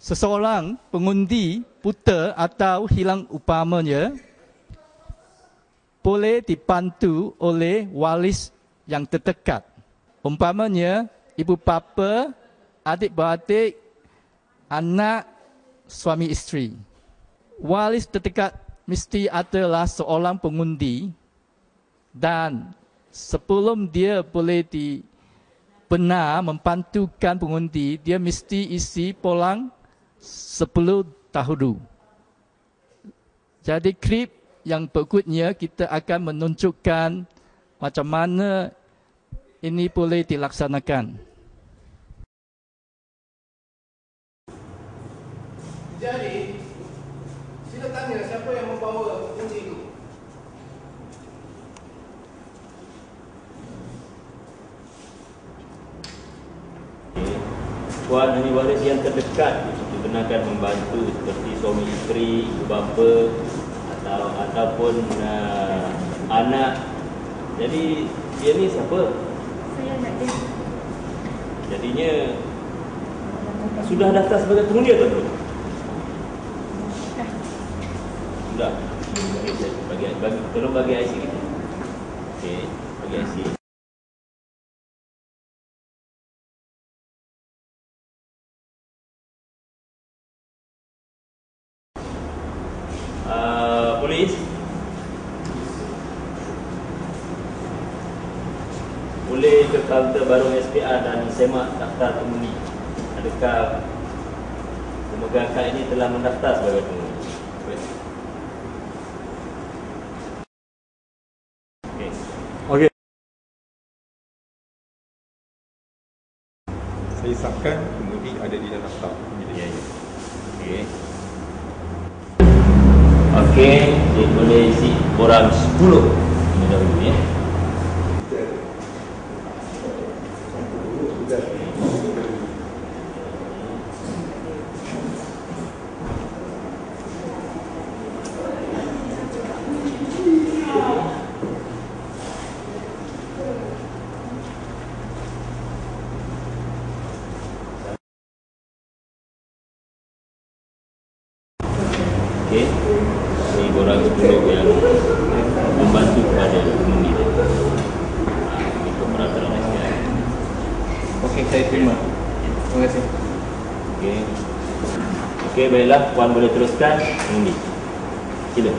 seseorang pengundi buta atau hilang upamanya boleh dibantu oleh walis yang terdekat. Umpamanya ibu bapa, adik-beradik, anak, suami isteri. Walis terdekat mesti adalah seorang pengundi dan sebelum dia boleh di benar membantukan pengundi, dia mesti isi polang 10 dahulu. Jadi klip yang berikutnya kita akan menunjukkan macam mana ini boleh dilaksanakan. Jadi, sila tanya siapa yang membawa kunci itu. Puan ahli waris yang terdekat dibenarkan membantu seperti suami isteri, ibu bapa atau ataupun uh, anak. Jadi dia ni siapa? Saya nak dia. Jadinya sudah daftar sebagai pengundi atau belum? Dah. Sudah. Saya bagi, bagi tolong bagi IC kita. Okey, bagi IC. Polis boleh ke kaunter baru SPA dan semak daftar pengundi adakah pemegang kad ini telah mendaftar sebagai pengundi Boleh. Okey. Okey. Saya sahkan pengundi ada di dalam daftar. Ya, ya. Okey. Okey, dia boleh isi korang 10 Ini ya. Okey. Ini korang 10 yang membantu kepada pengundi dia. Ikut peraturan SPI. Okey, saya terima. Terima kasih. Okey. Okey, baiklah. Puan boleh teruskan mengundi. Sila.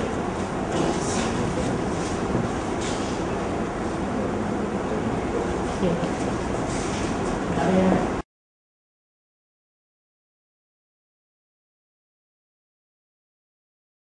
Saya